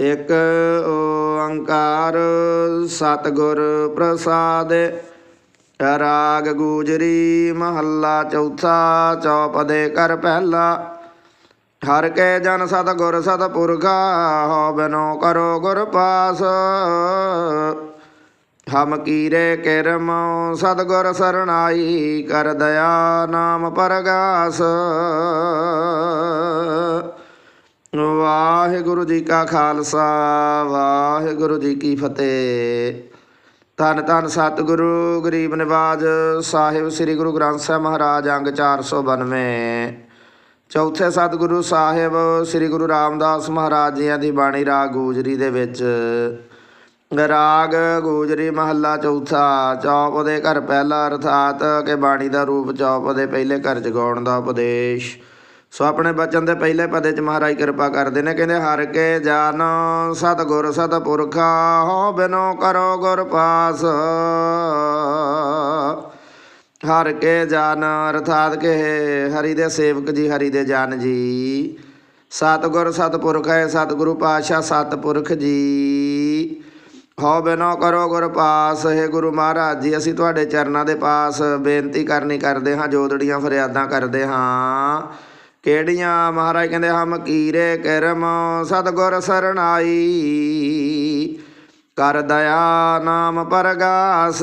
ਇਕ ਓੰਕਾਰ ਸਤਿਗੁਰ ਪ੍ਰਸਾਦ, ਰਾਗ ਗੂਜਰੀ ਮਹੱਲਾ ਚੌਥਾ, ਚੌਪਦੇ ਕਰ ਪਹਿਲਾ। ਹਰ ਕੇ ਜਨ ਸਤਿਗੁਰ ਸਤਿਪੁਰਖਾ ਹੋ ਬਿਨੋ ਕਰੋ ਗੁਰ ਪਾਸ। ਹਮ ਕੀਰੇ ਕਿਰਮ ਸਤਿਗੁਰ ਸਰਣਾਈ, ਕਰ ਦਇਆ ਨਾਮ ਪਰਗਾਸ। ਵਾਹਿਗੁਰੂ ਜੀ ਕਾ ਖਾਲਸਾ, ਵਾਹਿਗੁਰੂ ਜੀ ਕੀ ਫਤਿਹ। ਧੰਨ ਧੰਨ ਸਤਿਗੁਰੂ, ਗਰੀਬ ਨਿਵਾਜ ਸਾਹਿਬ, ਸ੍ਰੀ ਗੁਰੂ ਗ੍ਰੰਥ ਸਾਹਿਬ ਮਹਾਰਾਜ, ਅੰਗ 492 ਚੌਥੇ ਸਤਿਗੁਰੂ ਸਾਹਿਬ, ਸ੍ਰੀ ਗੁਰੂ ਰਾਮਦਾਸ ਮਹਾਰਾਜ ਜੀਆਂ ਦੀ ਬਾਣੀ ਰਾਗ ਗੂਜਰੀ ਦੇ ਵਿੱਚ। ਰਾਗ ਗੂਜਰੀ ਮਹੱਲਾ ਚੌਥਾ, ਚੌਪ ਦੇ ਘਰ ਪਹਿਲਾ ਅਰਥਾਤ ਕਿ ਬਾਣੀ ਦਾ ਰੂਪ ਚੌਪ ਦੇ ਪਹਿਲੇ ਘਰ ਜਗਾਉਣ ਦਾ ਉਪਦੇਸ਼। ਸੋ ਆਪਣੇ ਬਚਨ ਦੇ ਪਹਿਲੇ ਪਦੇ ਚ ਮਹਾਰਾਜ ਕਿਰਪਾ ਕਰਦੇ ਨੇ, ਕਹਿੰਦੇ, ਹਰ ਕੇ ਜਾਨ ਸਤਿਗੁਰ ਸਤਿਪੁਰਖਾ ਹੋ ਬਿਨੋ ਕਰੋ ਗੁਰ ਪਾਸ। ਹਰ ਕੇ ਜਾਨ ਅਰਥਾਤ ਕਿ ਹਰੀ ਦੇ ਸੇਵਕ ਜੀ, ਹਰੀ ਦੇ ਜਾਨ ਜੀ। ਸਤਿਗੁਰ ਸਤਿਪੁਰਖ ਹੈ, ਸਤਿਗੁਰੂ ਪਾਤਸ਼ਾਹ ਸਤਿਪੁਰਖ ਜੀ। ਹੋ ਬਿਨੋ ਕਰੋ ਗੁਰ ਪਾਸ। ਹੈ ਗੁਰੂ ਮਹਾਰਾਜ ਜੀ, ਅਸੀਂ ਤੁਹਾਡੇ ਚਰਨਾਂ ਦੇ ਪਾਸ ਬੇਨਤੀ ਕਰਨੀ ਕਰਦੇ ਹਾਂ ਜੋਦੜੀਆਂ ਫਰਿਆਦਾਂ ਕਰਦੇ ਹਾਂ। ਕਿਹੜੀਆਂ ਮਹਾਰਾਜ ਕਹਿੰਦੇ ਹਮ ਕੀਰੇ ਕਰਮ ਸਤਿਗੁਰ ਸਰਣਾਈ। ਕਰ ਦਇਆ ਨਾਮ ਪਰਗਾਸ।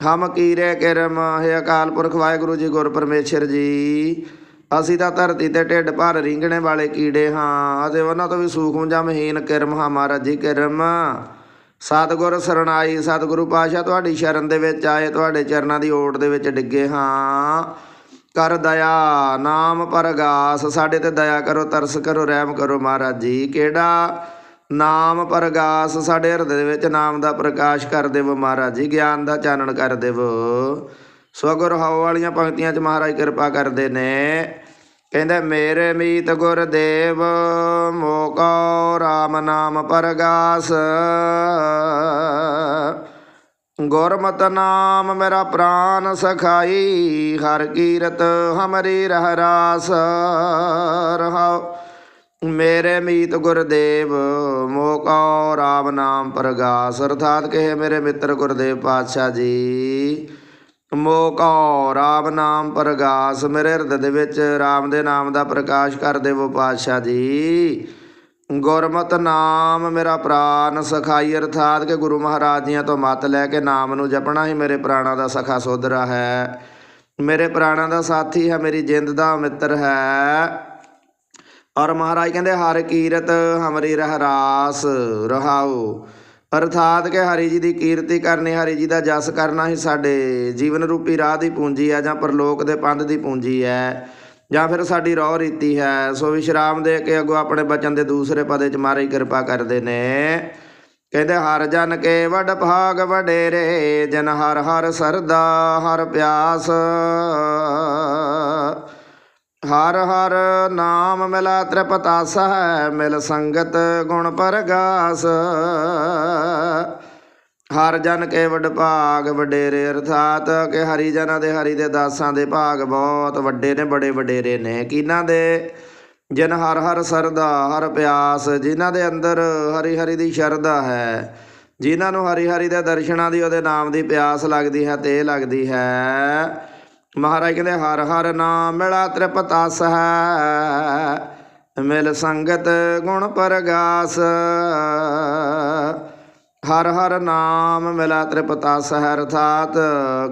ਹਮ ਕੀਰੇ ਕਿਰਮ, ਹੈ ਅਕਾਲ ਪੁਰਖ ਵਾਹਿਗੁਰੂ ਜੀ, ਗੁਰ ਪਰਮੇਸ਼ਰ ਜੀ। ਅਸੀਂ ਤਾਂ ਧਰਤੀ ਤੇ ਢਿੱਡ ਭਰ ਰਿੰਗਣੇ ਵਾਲੇ ਕੀੜੇ ਹਾਂ, ਅਤੇ ਉਹਨਾਂ ਤੋਂ ਵੀ ਸੂਖਮ ਜਾਂ ਮਹੀਨ ਕਿਰਮ ਹਾਂ ਮਹਾਰਾਜ ਜੀ, ਕਿਰਮ। ਸਤਿਗੁਰ ਸਰਣਾਈ, ਸਤਿਗੁਰੂ ਪਾਸ਼ਾ ਤੁਹਾਡੀ ਸ਼ਰਨ ਦੇ ਵਿੱਚ ਆਏ, ਤੁਹਾਡੇ ਚਰਨਾਂ ਦੀ ਓਟ ਦੇ ਵਿੱਚ ਡਿੱਗੇ ਹਾਂ। ਕਰ ਦਇਆ, ਨਾਮ ਪਰਗਾਸ, ਸਾਡੇ ਤੇ ਦਇਆ ਕਰੋ, ਤਰਸ ਕਰੋ, ਰਹਿਮ ਕਰੋ ਮਹਾਰਾਜ ਜੀ। ਕਿਹੜਾ? ਨਾਮ ਪਰਗਾਸ, ਸਾਡੇ ਹਿਰਦੇ ਦੇ ਵਿੱਚ ਨਾਮ ਦਾ ਪ੍ਰਕਾਸ਼ ਕਰ ਦੇਵੋ ਮਹਾਰਾਜ ਜੀ, ਗਿਆਨ ਦਾ ਚਾਨਣ ਕਰ ਦੇਵੋ। ਸਵਗੁਰ ਹਉ ਵਾਲੀਆਂ ਪੰਕਤੀਆਂ 'ਚ ਮਹਾਰਾਜ ਕਿਰਪਾ ਕਰਦੇ ਨੇ। ਕਹਿੰਦੇ, ਮੇਰੇ ਮੀਤ ਗੁਰਦੇਵ ਮੋਕੋ RAM ਨਾਮ ਪਰਗਾਸ। ਗੁਰਮਤਿ ਨਾਮ ਮੇਰਾ ਪ੍ਰਾਨ ਸਖਾਈ, ਹਰ ਕੀਰਤ ਹਮਰੀ ਰਹਿ ਰਾਸ ਰਹਾਉ। ਮੇਰੇ ਮੀਤ ਗੁਰਦੇਵ, ਮੋਕੋ ਰਾਮ ਨਾਮ ਪ੍ਰਗਾਸ, ਅਰਥਾਤ ਕਹੇ ਮੇਰੇ ਮਿੱਤਰ ਗੁਰਦੇਵ ਪਾਤਸ਼ਾਹ ਜੀ। ਮੋਕੋ ਰਾਮ ਨਾਮ ਪ੍ਰਗਾਸ, ਮੇਰੇ ਹਿਰਦੇ ਦੇ ਵਿੱਚ ਰਾਮ ਦੇ ਨਾਮ ਦਾ ਪ੍ਰਕਾਸ਼ ਕਰ ਦੇਵੋ ਪਾਤਸ਼ਾਹ ਜੀ। ਗੁਰਮਤ ਨਾਮ ਮੇਰਾ ਪ੍ਰਾਨ ਸਖਾਈ ਅਰਥਾਤ ਕਿ ਗੁਰੂ ਮਹਾਰਾਜ ਜੀਆਂ ਤੋਂ ਮਤ ਲੈ ਕੇ ਨਾਮ ਨੂੰ ਜਪਣਾ ਹੀ ਮੇਰੇ ਪ੍ਰਾਣਾ ਦਾ ਸਖਾ ਸੋਦਰਾ ਹੈ। ਮੇਰੇ ਪ੍ਰਾਣਾ ਦਾ ਸਾਥੀ ਹੈ, ਮੇਰੀ ਜਿੰਦ ਦਾ ਮਿੱਤਰ ਹੈ। ਔਰ ਮਹਾਰਾਜ ਕਹਿੰਦੇ, ਹਰ ਕੀਰਤ ਹਮਰੀ ਰਹਿਰਾਸ ਰਹਾਓ ਅਰਥਾਤ ਕਿ ਹਰੀ ਜੀ ਦੀ ਕੀਰਤੀ ਕਰਨੀ, ਹਰੀ ਜੀ ਦਾ ਜਸ ਕਰਨਾ ਹੀ ਸਾਡੇ ਜੀਵਨ ਰੂਪੀ ਰਾਹ ਦੀ ਪੂੰਜੀ ਹੈ ਜਾਂ ਪਰਲੋਕ ਦੇ ਪੰਧ ਦੀ ਪੂੰਜੀ ਹੈ। ਜਾਂ ਫਿਰ ਸਾਡੀ ਰੋਹ ਰੀਤੀ ਹੈ, ਸੋ ਵਿਸ਼ਰਾਮ ਦੇ ਕੇ ਅੱਗੋਂ ਆਪਣੇ ਬਚਨ ਦੇ ਦੂਸਰੇ ਪਦੇ ਚ ਮਾਰੇ ਕਿਰਪਾ ਕਰਦੇ ਨੇ। ਕਹਿੰਦੇ, ਹਰ ਜਨ ਕੇ ਵਡ ਭਾਗ ਵਡੇਰੇ, ਜਨ ਹਰ ਹਰ ਸਰਦਾ, ਹਰ ਪਿਆਸ। ਹਰ ਹਰ ਨਾਮ ਮਿਲਾ ਤ੍ਰਿਪਤਾਸ ਹੈ ਮਿਲ ਸੰਗਤ ਗੁਣ ਪਰਗਾਸ। ਹਰ ਜਨ ਕੇ ਵਡ ਭਾਗ ਵਡੇਰੇ ਅਰਥਾਤ ਕਿ ਹਰੀ ਜਨਾਂ ਦੇ ਹਰੀ ਦੇ ਦਾਸਾਂ ਦੇ ਭਾਗ ਬਹੁਤ ਵੱਡੇ ਨੇ, ਬੜੇ ਵਡੇਰੇ ਨੇ। ਕਿਨਾਂ ਦੇ? ਜਿਨ ਹਰ ਹਰ ਸਰਦਾ, ਹਰ ਪਿਆਸ, ਜਿਨ੍ਹਾਂ ਦੇ ਅੰਦਰ ਹਰੀ ਹਰੀ ਦੀ ਸ਼ਰਧਾ ਹੈ, ਜਿਨ੍ਹਾਂ ਨੂੰ ਹਰੀ ਹਰੀ ਦੇ ਦਰਸ਼ਨਾਂ ਦੀ, ਉਹਦੇ ਨਾਮ ਦੀ ਪਿਆਸ ਲੱਗਦੀ ਹੈ ਤੇ ਲੱਗਦੀ ਹੈ। ਮਹਾਰਾਜ ਕਹਿੰਦੇ, ਹਰ ਹਰ ਨਾਮ ਮਿਲਾ ਤ੍ਰਿਪਤਾਸ ਹੈ, ਮਿਲ ਸੰਗਤ ਗੁਣ ਪਰਗਾਸ। ਹਰ ਹਰ ਨਾਮ ਮਿਲਾ ਤ੍ਰਿਪਤਾ ਹੈ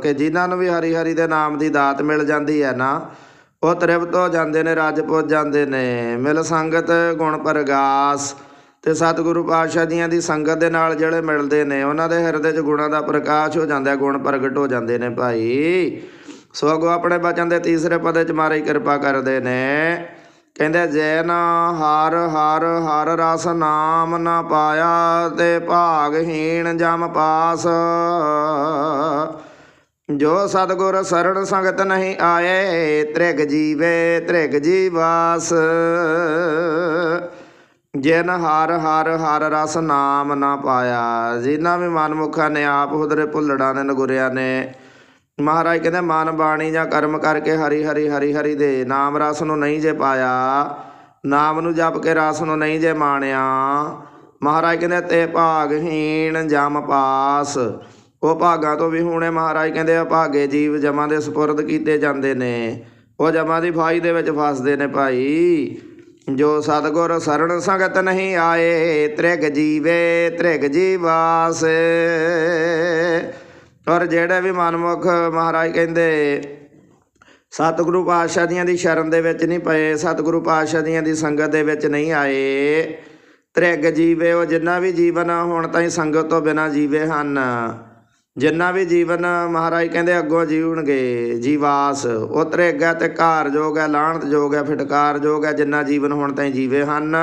ਕਿ ਜਿਨ੍ਹਾਂ ਨੂੰ ਵੀ ਹਰੀ ਹਰੀ ਦੇ ਨਾਮ ਦੀ ਦਾਤ ਮਿਲ ਜਾਂਦੀ ਹੈ ਨਾ, ਉਹ ਤ੍ਰਿਪਤ ਹੋ ਜਾਂਦੇ ਨੇ, ਰੱਜ ਪੁੱਜ ਜਾਂਦੇ ਨੇ। ਮਿਲ ਸੰਗਤ, ਗੁਣ ਪਰਗਾਸ, ਤੇ ਸਤਿਗੁਰੂ ਪਾਤਸ਼ਾਹ ਜੀਆਂ ਦੀ ਸੰਗਤ ਦੇ ਨਾਲ ਜਿਹੜੇ ਮਿਲਦੇ ਨੇ, ਉਹਨਾਂ ਦੇ ਹਿਰਦੇ 'ਚ ਗੁਣਾਂ ਦਾ ਪ੍ਰਕਾਸ਼ ਹੋ ਜਾਂਦਾ ਗੁਣ ਪ੍ਰਗਟ ਹੋ ਜਾਂਦੇ ਨੇ ਭਾਈ। ਸੋ ਅਗੋ ਆਪਣੇ ਬਚਨ ਦੇ ਤੀਸਰੇ ਪਦੇ 'ਚ ਮਾਰੇ ਕਿਰਪਾ ਕਰਦੇ ਨੇ। ਕਹਿੰਦੇ ਜੈਨ ਹਰ ਹਰ ਹਰ ਰਸ ਨਾਮ ਨਾ ਪਾਇਆ ਤੇ ਭਾਗਹੀਣ ਜਮ ਪਾਸ। ਜੋ ਸਤਗੁਰ ਸਰਣ ਸੰਗਤ ਨਹੀਂ ਆਏ, ਤ੍ਰਿਗ ਜੀਵੇ, ਤ੍ਰਿਗ ਜੀਵਾਸ ਜਿਨ ਹਰ ਹਰ ਹਰ ਰਸ ਨਾਮ ਨਾ ਪਾਇਆ, ਜਿਨ੍ਹਾਂ ਵੀ ਮਨਮੁਖਾਂ ਨੇ ਆਪ ਹੁਦਰੇ ਭੁੱਲੜਾਂ ਨੇ ਨਗੁਰਿਆਂ ਨੇ ਮਹਾਰਾਜ ਕਹਿੰਦੇ, ਮਨ ਬਾਣੀ ਜਾਂ ਕਰਮ ਕਰਕੇ ਹਰੀ ਹਰੀ ਹਰੀ ਹਰੀ ਦੇ ਨਾਮ ਰਸ ਨੂੰ ਨਹੀਂ ਜੇ ਪਾਇਆ, ਨਾਮ ਨੂੰ ਜਪ ਕੇ ਰਸ ਨੂੰ ਨਹੀਂ ਜੇ ਮਾਣਿਆ। ਮਹਾਰਾਜ ਕਹਿੰਦੇ, ਤੇ ਭਾਗਹੀਣ ਜਮ ਪਾਸ। ਉਹ ਭਾਗਾਂ ਤੋਂ ਵੀ ਹੁਣੇ ਮਹਾਰਾਜ ਕਹਿੰਦੇ ਅਭਾਗੇ ਜੀਵ ਜਮਾਂ ਦੇ ਸਪੁਰਦ ਕੀਤੇ ਜਾਂਦੇ ਨੇ। ਉਹ ਜਮਾਂ ਦੀ ਫਾਈ ਦੇ ਵਿੱਚ ਫਸਦੇ ਨੇ ਭਾਈ। ਜੋ ਸਤਗੁਰ ਸਰਣ ਸੰਗਤ ਨਹੀਂ ਆਏ, ਤ੍ਰਿਗ ਜੀਵੇ, ਤ੍ਰਿਗ ਜੀਵਾਸ। ਔਰ ਜਿਹੜੇ ਵੀ ਮਨਮੁਖ ਮਹਾਰਾਜ ਕਹਿੰਦੇ, ਸਤਿਗੁਰੂ ਪਾਤਸ਼ਾਹ ਦੀਆਂ ਦੀ ਸ਼ਰਨ ਦੇ ਵਿੱਚ ਨਹੀਂ ਪਏ, ਸਤਿਗੁਰੂ ਪਾਤਸ਼ਾਹ ਦੀਆਂ ਦੀ ਸੰਗਤ ਦੇ ਵਿੱਚ ਨਹੀਂ ਆਏ, ਤ੍ਰਿਗ ਜੀਵੇ ਉਹ ਜਿੰਨਾ ਵੀ ਜੀਵਨ ਹੁਣ ਤਾਈਂ ਸੰਗਤ ਤੋਂ ਬਿਨਾ ਜੀਵੇ ਹਨ। ਜਿੰਨਾ ਵੀ ਜੀਵਨ ਮਹਾਰਾਜ ਕਹਿੰਦੇ ਅੱਗੋਂ ਜੀਵਣਗੇ, ਜੀਵਾਸ, ਉਹ ਤ੍ਰਿਗ ਹੈ ਤੇ ਘਾਰ ਹੈ ਲਾਹਣਤ ਜੋਗ ਹੈ ਫਟਕਾਰ ਹੈ, ਜਿੰਨਾ ਜੀਵਨ ਹੁਣ ਤਾਈਂ ਜੀਵੇ ਹਨ।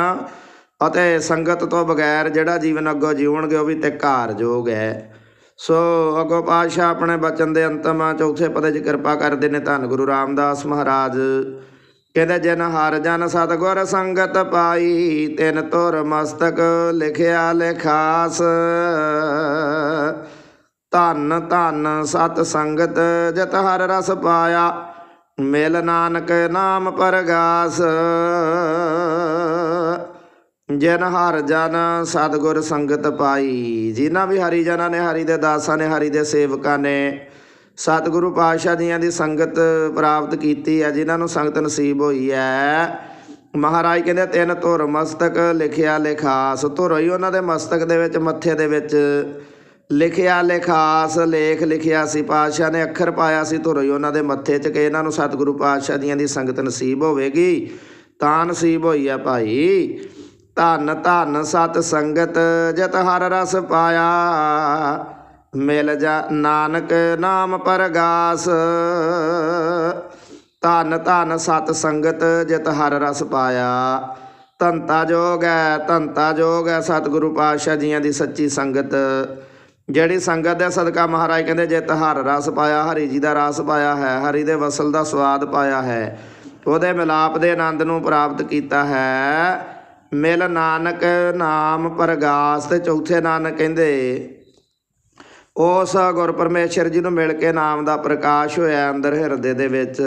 ਅਤੇ ਸੰਗਤ ਤੋਂ ਬਗੈਰ ਜਿਹੜਾ ਜੀਵਨ ਅੱਗੋਂ ਜੀਵਣਗੇ, ਉਹ ਵੀ ਤੇ ਘਾਰ ਹੈ। ਸੋ ਅਗੋ ਪਾਤਸ਼ਾਹ ਆਪਣੇ ਬਚਨ ਦੇ ਅੰਤਮ ਚੌਥੇ ਪਦੇ 'ਚ ਕਿਰਪਾ ਕਰਦੇ ਨੇ ਧੰਨ ਗੁਰੂ ਰਾਮਦਾਸ ਮਹਾਰਾਜ। ਕਹਿੰਦੇ, ਜਿਨ ਹਰ ਜਨ ਸਤਗੁਰ ਸੰਗਤ ਪਾਈ, ਤਿਨ ਤੁਰ ਮਸਤਕ ਲਿਖਿਆ ਲਿਖਾਸ। ਧੰਨ ਧੰਨ ਸਤ ਸੰਗਤ ਜਤ ਹਰ ਰਸ ਪਾਇਆ, ਮਿਲ ਨਾਨਕ ਨਾਮ ਪਰਗਾਸ। ਜਿਨ ਹਰ ਜਨ ਸਤਗੁਰ ਸੰਗਤ ਪਾਈ। ਜਿਨ੍ਹਾਂ ਵੀ ਹਰੀ ਜਨਾਂ ਨੇ, ਹਰੀ ਦੇ ਦਾਸਾਂ ਨੇ, ਹਰੀ ਦੇ ਸੇਵਕਾਂ ਨੇ ਸਤਿਗੁਰੂ ਪਾਤਸ਼ਾਹ ਜੀਆਂ ਦੀ ਸੰਗਤ ਪ੍ਰਾਪਤ ਕੀਤੀ ਹੈ, ਜਿਨ੍ਹਾਂ ਨੂੰ ਸੰਗਤ ਨਸੀਬ ਹੋਈ ਹੈ। ਮਹਾਰਾਜ ਕਹਿੰਦੇ, ਤਿੰਨ ਧੁਰ ਮਸਤਕ ਲਿਖਿਆ ਲਿਖਾਸ। ਧੁਰ ਹੀ ਉਹਨਾਂ ਦੇ ਮਸਤਕ ਦੇ ਵਿੱਚ, ਮੱਥੇ ਦੇ ਵਿੱਚ ਲਿਖਿਆ ਲਿਖਾਸ। ਲੇਖ ਲਿਖਿਆ ਸੀ, ਪਾਤਸ਼ਾਹ ਨੇ ਅੱਖਰ ਪਾਇਆ ਸੀ, ਧੁਰ ਹੀ ਉਹਨਾਂ ਦੇ ਮੱਥੇ 'ਚ ਕਿ ਇਹਨਾਂ ਨੂੰ ਸਤਿਗੁਰੂ ਪਾਤਸ਼ਾਹ ਜੀਆਂ ਦੀ ਸੰਗਤ ਨਸੀਬ ਹੋਵੇਗੀ। ਤਾਂ ਨਸੀਬ ਹੋਈ ਹੈ ਭਾਈ। ਧੰਨ ਧੰਨ ਸਤ ਸੰਗਤ ਜਤ ਹਰ ਰਸ ਪਾਇਆ, ਮਿਲ ਜਾ ਨਾਨਕ ਨਾਮ ਪਰਗਾਸ। ਧੰਨ ਧੰਨ ਸਤ ਸੰਗਤ ਜਿਤ ਹਰ ਰਸ ਪਾਇਆ, ਧੰਤਾ ਜੋਗ ਹੈ, ਧੰਤਾ ਜੋਗ ਹੈ ਸਤਿਗੁਰੂ ਪਾਤਸ਼ਾਹ ਜੀਆਂ ਦੀ ਸੱਚੀ ਸੰਗਤ। ਜਿਹੜੀ ਸੰਗਤ ਦੇ ਸਦਕਾ ਮਹਾਰਾਜ ਕਹਿੰਦੇ, ਜਿਤ ਹਰ ਰਸ ਪਾਇਆ, ਹਰੀ ਜੀ ਦਾ ਰਸ ਪਾਇਆ ਹੈ, ਹਰੀ ਦੇ ਵਸਲ ਦਾ ਸਵਾਦ ਪਾਇਆ ਹੈ, ਉਹਦੇ ਮਿਲਾਪ ਦੇ ਆਨੰਦ ਨੂੰ ਪ੍ਰਾਪਤ ਕੀਤਾ ਹੈ। ਮਿਲ ਨਾਨਕ ਨਾਮ ਪ੍ਰਗਾਸ ਤੇ ਚੌਥੇ ਨਾਨਕ ਕਹਿੰਦੇ ਉਸ ਗੁਰ ਪਰਮੇਸ਼ਰ ਜੀ ਨੂੰ ਮਿਲ ਕੇ ਨਾਮ ਦਾ ਪ੍ਰਕਾਸ਼ ਹੋਇਆ ਅੰਦਰ ਹਿਰਦੇ ਦੇ ਵਿੱਚ,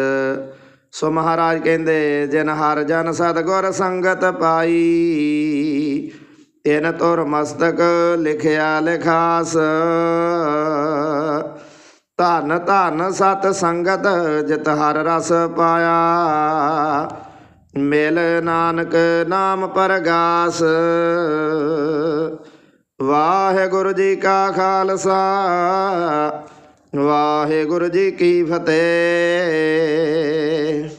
ਸੋ ਮਹਾਰਾਜ ਕਹਿੰਦੇ, ਜਿਨ ਹਰ ਜਨ ਸਤਗੁਰ ਸੰਗਤ ਪਾਈ, ਤਿਨ ਤੁਰ ਮਸਤਕ ਲਿਖਿਆ ਲਿਖਾਸ। ਧੰਨ ਧੰਨ ਸਤ ਸੰਗਤ ਜਿਤ ਹਰ ਰਸ ਪਾਇਆ ਮਿਲ ਨਾਨਕ ਨਾਮ ਪਰਗਾਸ। ਵਾਹਿਗੁਰੂ ਜੀ ਕਾ ਖਾਲਸਾ ਵਾਹਿਗੁਰੂ ਜੀ ਕੀ ਫਤਿਹ।